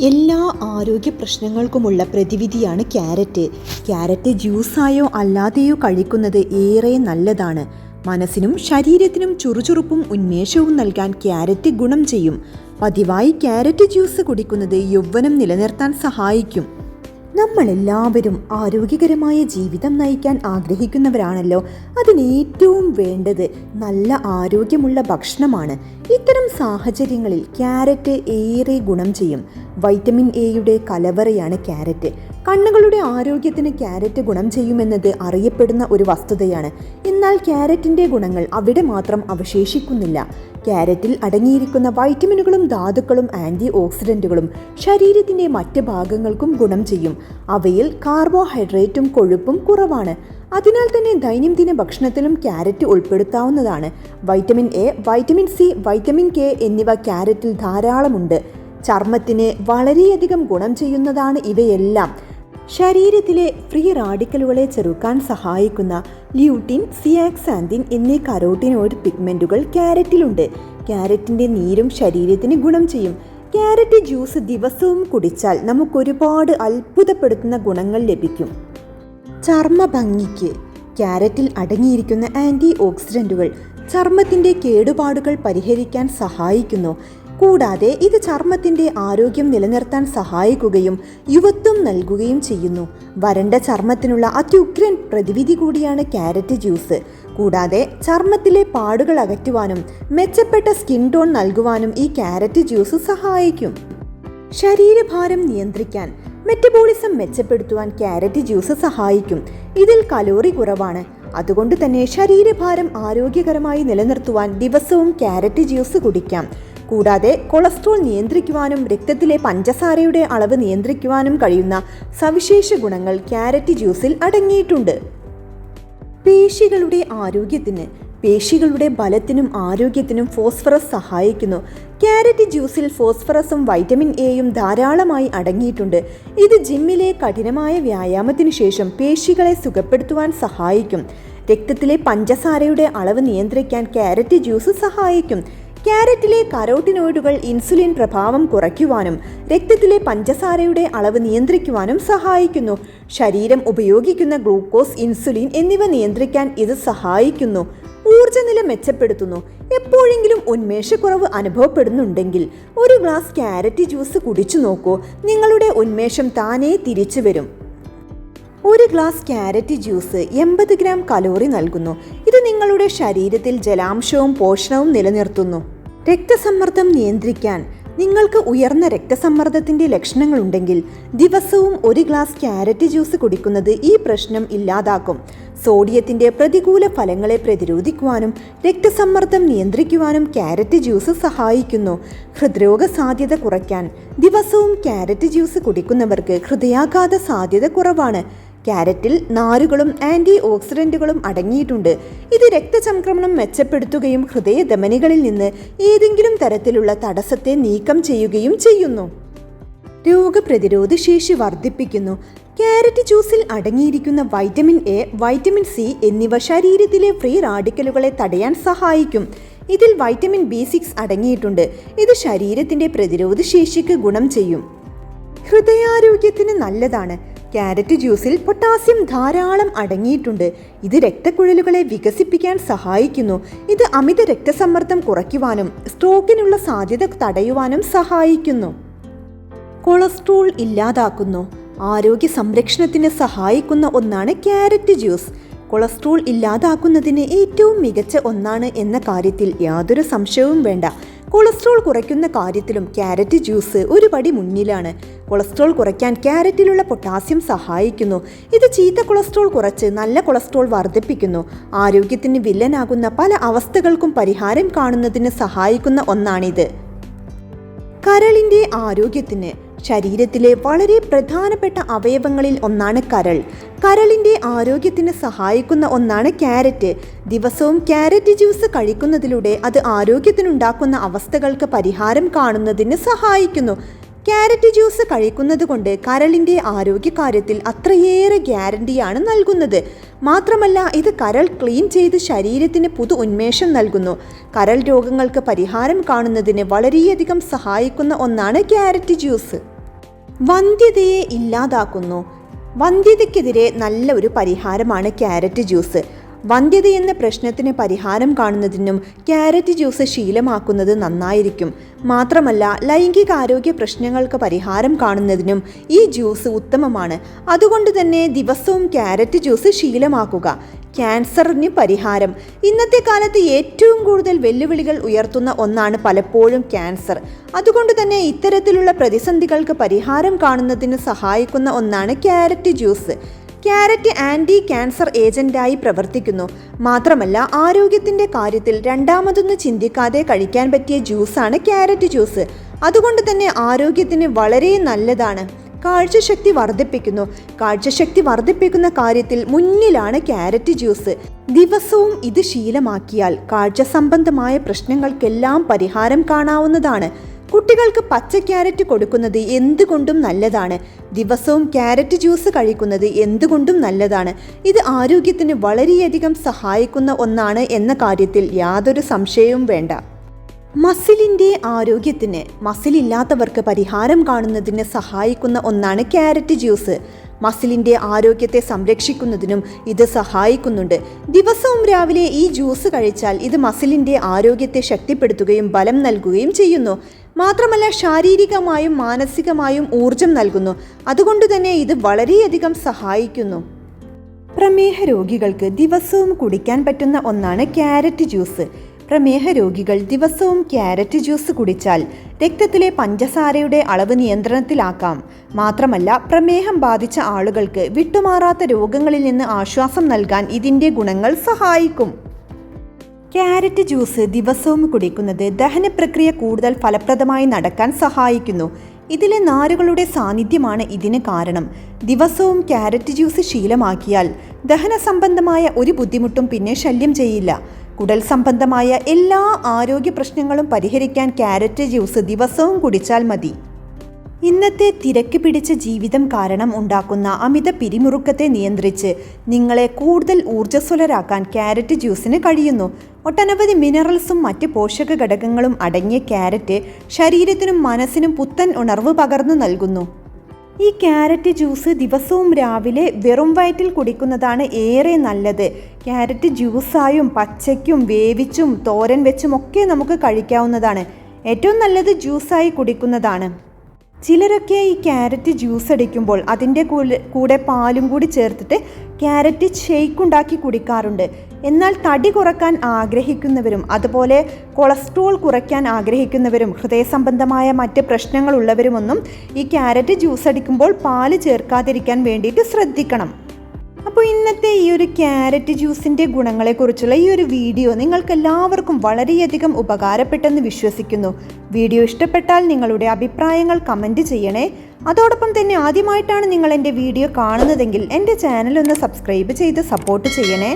എല്ലാ ആരോഗ്യ പ്രശ്നങ്ങൾക്കുമുള്ള പ്രതിവിധിയാണ് carrot. Carrot ജ്യൂസായോ അല്ലാതെയോ കഴിക്കുന്നത് ഏറെ നല്ലതാണ്. മനസ്സിനും ശരീരത്തിനും ചുറുചുറുപ്പും ഉന്മേഷവും നൽകാൻ ക്യാരറ്റ് ഗുണം ചെയ്യും. പതിവായി ക്യാരറ്റ് ജ്യൂസ് കുടിക്കുന്നത് യൗവനം നിലനിർത്താൻ സഹായിക്കും. നമ്മളെല്ലാവരും ആരോഗ്യകരമായ ജീവിതം നയിക്കാൻ ആഗ്രഹിക്കുന്നവരാണല്ലോ. അതിന് ഏറ്റവും വേണ്ടത് നല്ല ആരോഗ്യമുള്ള ഭക്ഷണമാണ്. ഇത്തരം സാഹചര്യങ്ങളിൽ ക്യാരറ്റ് ഏറെ ഗുണം ചെയ്യും. വൈറ്റമിൻ എയുടെ കലവറയാണ് ക്യാരറ്റ്. കണ്ണുകളുടെ ആരോഗ്യത്തിന് ക്യാരറ്റ് ഗുണം ചെയ്യുമെന്നത് അറിയപ്പെടുന്ന ഒരു വസ്തുതയാണ്. എന്നാൽ ക്യാരറ്റിന്റെ ഗുണങ്ങൾ അവിടെ മാത്രം അവശേഷിക്കുന്നില്ല. ക്യാരറ്റിൽ അടങ്ങിയിരിക്കുന്ന വൈറ്റമിനുകളും ധാതുക്കളും ആന്റി ഓക്സിഡന്റുകളും ശരീരത്തിന്റെ മറ്റ് ഭാഗങ്ങൾക്കും ഗുണം ചെയ്യും. അവയിൽ കാർബോഹൈഡ്രേറ്റും കൊഴുപ്പും കുറവാണ്. അതിനാൽ തന്നെ ദൈനംദിന ഭക്ഷണത്തിലും carrot ഉൾപ്പെടുത്താവുന്നതാണ്. Vitamin A vitamin C vitamin K എന്നിവ ക്യാരറ്റിൽ ധാരാളമുണ്ട്. ചർമ്മത്തിന് വളരെയധികം ഗുണം ചെയ്യുന്നതാണ് ഇവയെല്ലാം. ശരീരത്തിലെ ഫ്രീ റാഡിക്കലുകളെ ചെറുക്കാൻ സഹായിക്കുന്ന ല്യൂട്ടിൻ സിയാക്സാന്തിൻ എന്നീ കരോട്ടിനോയിഡ് പിഗ്മെന്റുകൾ ക്യാരറ്റിലുണ്ട്. ക്യാരറ്റിന്റെ നീരും ശരീരത്തിന് ഗുണം ചെയ്യും. ക്യാരറ്റ് ജ്യൂസ് ദിവസവും കുടിച്ചാൽ നമുക്കൊരുപാട് അത്ഭുതപ്പെടുത്തുന്ന ഗുണങ്ങൾ ലഭിക്കും. ചർമ്മ ഭംഗിക്ക്. ക്യാരറ്റിൽ അടങ്ങിയിരിക്കുന്ന ആന്റി ഓക്സിഡന്റുകൾ ചർമ്മത്തിന്റെ കേടുപാടുകൾ പരിഹരിക്കാൻ സഹായിക്കുന്നു. കൂടാതെ ഇത് ചർമ്മത്തിന്റെ ആരോഗ്യം നിലനിർത്താൻ സഹായിക്കുകയും യുവത്വം നൽകുകയും ചെയ്യുന്നു. വരണ്ട ചർമ്മത്തിനുള്ള അത്യുഗ്രൻ പ്രതിവിധി കൂടിയാണ് ക്യാരറ്റ് ജ്യൂസ്. കൂടാതെ ചർമ്മത്തിലെ പാടുകൾ അകറ്റുവാനും മെച്ചപ്പെട്ട സ്കിൻ ടോൺ നൽകുവാനും ഈ ക്യാരറ്റ് ജ്യൂസ് സഹായിക്കും. ശരീരഭാരം നിയന്ത്രിക്കാൻ മെറ്റബോളിസം മെച്ചപ്പെടുത്തുവാൻ ക്യാരറ്റ് ജ്യൂസ് സഹായിക്കും. ഇതിൽ കലോറി കുറവാണ്. അതുകൊണ്ട് തന്നെ ശരീരഭാരം ആരോഗ്യകരമായി നിലനിർത്തുവാൻ ദിവസവും ക്യാരറ്റ് ജ്യൂസ് കുടിക്കാം. കൂടാതെ കൊളസ്ട്രോൾ നിയന്ത്രിക്കുവാനും രക്തത്തിലെ പഞ്ചസാരയുടെ അളവ് നിയന്ത്രിക്കുവാനും കഴിയുന്ന സവിശേഷ ഗുണങ്ങൾ ക്യാരറ്റ് ജ്യൂസിൽ അടങ്ങിയിട്ടുണ്ട്. പേശികളുടെ ആരോഗ്യത്തിന് പേശികളുടെ ബലത്തിനും ആരോഗ്യത്തിനും ഫോസ്ഫറസ് സഹായിക്കുന്നു. ക്യാരറ്റ് ജ്യൂസിൽ ഫോസ്ഫറസും വൈറ്റമിൻ എയും ധാരാളമായി അടങ്ങിയിട്ടുണ്ട്. ഇത് ജിമ്മിലെ കഠിനമായ വ്യായാമത്തിനു ശേഷം പേശികളെ സുഖപ്പെടുത്തുവാൻ സഹായിക്കും. രക്തത്തിലെ പഞ്ചസാരയുടെ അളവ് നിയന്ത്രിക്കാൻ ക്യാരറ്റ് ജ്യൂസ് സഹായിക്കും. ക്യാരറ്റിലെ കരോട്ടിനോയിഡുകൾ ഇൻസുലിൻ പ്രഭാവം കുറയ്ക്കുവാനും രക്തത്തിലെ പഞ്ചസാരയുടെ അളവ് നിയന്ത്രിക്കുവാനും സഹായിക്കുന്നു. ശരീരം ഉപയോഗിക്കുന്ന ഗ്ലൂക്കോസ് ഇൻസുലിൻ എന്നിവ നിയന്ത്രിക്കാൻ ഇത് സഹായിക്കുന്നു. ഊർജനില മെച്ചപ്പെടുത്തുന്നു. എപ്പോഴെങ്കിലും ഉന്മേഷക്കുറവ് അനുഭവപ്പെടുന്നുണ്ടെങ്കിൽ ഒരു ഗ്ലാസ് ക്യാരറ്റ് ജ്യൂസ് കുടിച്ചു നോക്കൂ. നിങ്ങളുടെ ഉന്മേഷം താനേ തിരിച്ചു വരും ഒരു ഗ്ലാസ് ക്യാരറ്റ് ജ്യൂസ് എൺപത് ഗ്രാം കലോറി നൽകുന്നു. ഇത് നിങ്ങളുടെ ശരീരത്തിൽ ജലാംശവും പോഷണവും നിലനിർത്തുന്നു. രക്തസമ്മർദ്ദം നിയന്ത്രിക്കാൻ നിങ്ങൾക്ക് ഉയർന്ന രക്തസമ്മർദ്ദത്തിന്റെ ലക്ഷണങ്ങളുണ്ടെങ്കിൽ ദിവസവും ഒരു ഗ്ലാസ് ക്യാരറ്റ് ജ്യൂസ് കുടിക്കുന്നത് ഈ പ്രശ്നം ഇല്ലാതാക്കും. സോഡിയത്തിന്റെ പ്രതികൂല ഫലങ്ങളെ പ്രതിരോധിക്കുവാനും രക്തസമ്മർദ്ദം നിയന്ത്രിക്കുവാനും ക്യാരറ്റ് ജ്യൂസ് സഹായിക്കുന്നു. ഹൃദ്രോഗ സാധ്യത കുറയ്ക്കാൻ ദിവസവും ക്യാരറ്റ് ജ്യൂസ് കുടിക്കുന്നവർക്ക് ഹൃദയാഘാത സാധ്യത കുറവാണ്. ക്യാരറ്റിൽ നാരുകളും ആന്റി ഓക്സിഡന്റുകളും അടങ്ങിയിട്ടുണ്ട്. ഇത് രക്തചംക്രമണം മെച്ചപ്പെടുത്തുകയും ഹൃദയധമനികളിൽ നിന്ന് ഏതെങ്കിലും തരത്തിലുള്ള തടസ്സത്തെ നീക്കം ചെയ്യുകയും ചെയ്യുന്നു. രോഗപ്രതിരോധ ശേഷി വർദ്ധിപ്പിക്കുന്നു. ക്യാരറ്റ് ജ്യൂസിൽ അടങ്ങിയിരിക്കുന്ന വൈറ്റമിൻ എ വൈറ്റമിൻ സി എന്നിവ ശരീരത്തിലെ ഫ്രീ റാഡിക്കലുകളെ തടയാൻ സഹായിക്കും. ഇതിൽ വൈറ്റമിൻ ബി സിക്സ് അടങ്ങിയിട്ടുണ്ട്. ഇത് ശരീരത്തിന്റെ പ്രതിരോധ ശേഷിക്ക് ഗുണം ചെയ്യും. ഹൃദയാരോഗ്യത്തിന് നല്ലതാണ്. ക്യാരറ്റ് ജ്യൂസിൽ പൊട്ടാസ്യം ധാരാളം അടങ്ങിയിട്ടുണ്ട്. ഇത് രക്തക്കുഴലുകളെ വികസിപ്പിക്കാൻ സഹായിക്കുന്നു. ഇത് അമിത രക്തസമ്മർദ്ദം കുറയ്ക്കുവാനും സ്ട്രോക്കിനുള്ള സാധ്യത തടയുവാനും സഹായിക്കുന്നു. കൊളസ്ട്രോൾ ഇല്ലാതാക്കുന്നു. ആരോഗ്യ സംരക്ഷണത്തിന് സഹായിക്കുന്ന ഒന്നാണ് ക്യാരറ്റ് ജ്യൂസ്. കൊളസ്ട്രോൾ ഇല്ലാതാക്കുന്നതിന് ഏറ്റവും മികച്ച ഒന്നാണ് എന്ന കാര്യത്തിൽ യാതൊരു സംശയവും വേണ്ട. കൊളസ്ട്രോൾ കുറയ്ക്കുന്ന കാര്യത്തിലും ക്യാരറ്റ് ജ്യൂസ് ഒരു പടി മുന്നിലാണ്. കൊളസ്ട്രോൾ കുറയ്ക്കാൻ ക്യാരറ്റിലുള്ള പൊട്ടാസ്യം സഹായിക്കുന്നു. ഇത് ചീത്ത കൊളസ്ട്രോൾ കുറച്ച് നല്ല കൊളസ്ട്രോൾ വർദ്ധിപ്പിക്കുന്നു. ആരോഗ്യത്തിന് വില്ലനാകുന്ന പല അവസ്ഥകൾക്കും പരിഹാരം കാണുന്നതിന് സഹായിക്കുന്ന ഒന്നാണിത്. കരളിന്റെ ആരോഗ്യത്തിന് ശരീരത്തിലെ വളരെ പ്രധാനപ്പെട്ട അവയവങ്ങളിൽ ഒന്നാണ് കരൾ. കരളിന്റെ ആരോഗ്യത്തിന് സഹായിക്കുന്ന ഒന്നാണ് ക്യാരറ്റ്. ദിവസവും ക്യാരറ്റ് ജ്യൂസ് കഴിക്കുന്നതിലൂടെ അത് ആരോഗ്യത്തിനുണ്ടാക്കുന്ന അവസ്ഥകൾക്ക് പരിഹാരം കാണുന്നതിന് സഹായിക്കുന്നു. ക്യാരറ്റ് ജ്യൂസ് കഴിക്കുന്നത് കൊണ്ട് കരളിന്റെ ആരോഗ്യകാര്യത്തിൽ അത്രയേറെ ഗ്യാരണ്ടിയാണ് നൽകുന്നത്. മാത്രമല്ല ഇത് കരൾ ക്ലീൻ ചെയ്ത് ശരീരത്തിന് പുതു ഉന്മേഷം നൽകുന്നു. കരൾ രോഗങ്ങൾക്ക് പരിഹാരം കാണുന്നതിന് വളരെയധികം സഹായിക്കുന്ന ഒന്നാണ് ക്യാരറ്റ് ജ്യൂസ്. വന്ധ്യതയെ ഇല്ലാതാക്കുന്നു. വന്ധ്യതയ്ക്കെതിരെ നല്ല ഒരു പരിഹാരമാണ് ക്യാരറ്റ് ജ്യൂസ്. വന്ധ്യത എന്ന പ്രശ്നത്തിന് പരിഹാരം കാണുന്നതിനും ക്യാരറ്റ് ജ്യൂസ് ശീലമാക്കുന്നത് നന്നായിരിക്കും. മാത്രമല്ല ലൈംഗികാരോഗ്യ പ്രശ്നങ്ങൾക്ക് പരിഹാരം കാണുന്നതിനും ഈ ജ്യൂസ് ഉത്തമമാണ്. അതുകൊണ്ട് തന്നെ ദിവസവും ക്യാരറ്റ് ജ്യൂസ് ശീലമാക്കുക. ക്യാൻസറിന് പരിഹാരം. ഇന്നത്തെ കാലത്ത് ഏറ്റവും കൂടുതൽ വെല്ലുവിളികൾ ഉയർത്തുന്ന ഒന്നാണ് പലപ്പോഴും ക്യാൻസർ. അതുകൊണ്ട് തന്നെ ഇത്തരത്തിലുള്ള പ്രതിസന്ധികൾക്ക് പരിഹാരം കാണുന്നതിന് സഹായിക്കുന്ന ഒന്നാണ് carrot juice. Carrot anti cancer ഏജന്റായി പ്രവർത്തിക്കുന്നു. മാത്രമല്ല ആരോഗ്യത്തിന്റെ കാര്യത്തിൽ രണ്ടാമതൊന്ന് ചിന്തിക്കാതെ കഴിക്കാൻ പറ്റിയ ജ്യൂസാണ് ക്യാരറ്റ് ജ്യൂസ്. അതുകൊണ്ട് തന്നെ ആരോഗ്യത്തിന് വളരെ നല്ലതാണ്. കാഴ്ചശക്തി വർദ്ധിപ്പിക്കുന്നു. കാഴ്ചശക്തി വർദ്ധിപ്പിക്കുന്ന കാര്യത്തിൽ മുന്നിലാണ് ക്യാരറ്റ് ജ്യൂസ്. ദിവസവും ഇത് ശീലമാക്കിയാൽ കാഴ്ച സംബന്ധമായ പ്രശ്നങ്ങൾക്കെല്ലാം പരിഹാരം കാണാവുന്നതാണ്. കുട്ടികൾക്ക് പച്ച ക്യാരറ്റ് കൊടുക്കുന്നത് എന്തുകൊണ്ടും നല്ലതാണ്. ദിവസവും ക്യാരറ്റ് ജ്യൂസ് കഴിക്കുന്നത് എന്തുകൊണ്ടും നല്ലതാണ്. ഇത് ആരോഗ്യത്തിന് വളരെയധികം സഹായിക്കുന്ന ഒന്നാണ് എന്ന കാര്യത്തിൽ യാതൊരു സംശയവും വേണ്ട. മസിലിന്റെ ആരോഗ്യത്തിന് മസിലില്ലാത്തവർക്ക് പരിഹാരം കാണുന്നതിന് സഹായിക്കുന്ന ഒന്നാണ് ക്യാരറ്റ് ജ്യൂസ്. മസിലിന്റെ ആരോഗ്യത്തെ സംരക്ഷിക്കുന്നതിനും ഇത് സഹായിക്കുന്നുണ്ട്. ദിവസവും രാവിലെ ഈ ജ്യൂസ് കഴിച്ചാൽ ഇത് മസിലിന്റെ ആരോഗ്യത്തെ ശക്തിപ്പെടുത്തുകയും ബലം നൽകുകയും ചെയ്യുന്നു. മാത്രമല്ല ശാരീരികമായും മാനസികമായും ഊർജം നൽകുന്നു. അതുകൊണ്ട് തന്നെ ഇത് വളരെയധികം സഹായിക്കുന്നു. പ്രമേഹ രോഗികൾക്ക് ദിവസവും കുടിക്കാൻ പറ്റുന്ന ഒന്നാണ് ക്യാരറ്റ് ജ്യൂസ്. പ്രമേഹ രോഗികൾ ദിവസവും ക്യാരറ്റ് ജ്യൂസ് കുടിച്ചാൽ രക്തത്തിലെ പഞ്ചസാരയുടെ അളവ് നിയന്ത്രണത്തിലാക്കാം. മാത്രമല്ല പ്രമേഹം ബാധിച്ച ആളുകൾക്ക് വിട്ടുമാറാത്ത രോഗങ്ങളിൽ നിന്ന് ആശ്വാസം നൽകാൻ ഇതിന്റെ ഗുണങ്ങൾ സഹായിക്കും. ക്യാരറ്റ് ജ്യൂസ് ദിവസവും കുടിക്കുന്നത് ദഹനപ്രക്രിയ കൂടുതൽ ഫലപ്രദമായി നടക്കാൻ സഹായിക്കുന്നു. ഇതിലെ നാരുകളുടെ സാന്നിധ്യമാണ് ഇതിന് കാരണം. ദിവസവും ക്യാരറ്റ് ജ്യൂസ് ശീലമാക്കിയാൽ ദഹന സംബന്ധമായ ഒരു ബുദ്ധിമുട്ടും പിന്നെ ശല്യം ചെയ്യില്ല. കുടൽ സംബന്ധമായ എല്ലാ ആരോഗ്യ പ്രശ്നങ്ങളും പരിഹരിക്കാൻ ക്യാരറ്റ് ജ്യൂസ് ദിവസവും കുടിച്ചാൽ മതി. ഇന്നത്തെ തിരക്ക് പിടിച്ച ജീവിതം കാരണം ഉണ്ടാക്കുന്ന അമിത പിരിമുറുക്കത്തെ നിയന്ത്രിച്ച് നിങ്ങളെ കൂടുതൽ ഊർജസ്വലരാക്കാൻ ക്യാരറ്റ് ജ്യൂസിന് കഴിയുന്നു. ഒട്ടനവധി മിനറൽസും മറ്റ് പോഷക ഘടകങ്ങളും അടങ്ങിയ ക്യാരറ്റ് ശരീരത്തിനും മനസ്സിനും പുത്തൻ ഉണർവ് പകർന്നു നൽകുന്നു. ഈ ക്യാരറ്റ് ജ്യൂസ് ദിവസവും രാവിലെ വെറും വയറ്റിൽ കുടിക്കുന്നതാണ് ഏറെ നല്ലത്. ക്യാരറ്റ് ജ്യൂസായും പച്ചയ്ക്കും വേവിച്ചും തോരൻ വെച്ചും ഒക്കെ നമുക്ക് കഴിക്കാവുന്നതാണ്. ഏറ്റവും നല്ലത് ജ്യൂസായി കുടിക്കുന്നതാണ്. ചിലരൊക്കെ ഈ ക്യാരറ്റ് ജ്യൂസ് അടിക്കുമ്പോൾ അതിന്റെ കൂടെ പാലും കൂടി ചേർത്തിട്ട് ക്യാരറ്റ് ഷെയ്ക്ക് ഉണ്ടാക്കി കുടിക്കാറുണ്ട്. എന്നാൽ തടി കുറയ്ക്കാൻ ആഗ്രഹിക്കുന്നവരും അതുപോലെ കൊളസ്ട്രോൾ കുറയ്ക്കാൻ ആഗ്രഹിക്കുന്നവരും ഹൃദയ സംബന്ധമായ മറ്റ് പ്രശ്നങ്ങളുള്ളവരുമൊന്നും ഈ ക്യാരറ്റ് ജ്യൂസ് അടിക്കുമ്പോൾ പാൽ ചേർക്കാതിരിക്കാൻ വേണ്ടിയിട്ട് ശ്രദ്ധിക്കണം. അപ്പോൾ ഇന്നത്തെ ഈ ഒരു ക്യാരറ്റ് ജ്യൂസിന്റെ ഗുണങ്ങളെക്കുറിച്ചുള്ള ഈ ഒരു വീഡിയോ നിങ്ങൾക്ക് എല്ലാവർക്കും വളരെയധികം ഉപകാരപ്പെട്ടെന്ന് വിശ്വസിക്കുന്നു. വീഡിയോ ഇഷ്ടപ്പെട്ടാൽ നിങ്ങളുടെ അഭിപ്രായങ്ങൾ കമന്റ് ചെയ്യണേ. അതോടൊപ്പം തന്നെ ആദ്യമായിട്ടാണ് നിങ്ങൾ എന്റെ വീഡിയോ കാണുന്നതെങ്കിൽ എന്റെ ചാനൽ ഒന്ന് സബ്സ്ക്രൈബ് ചെയ്ത് സപ്പോർട്ട് ചെയ്യണേ.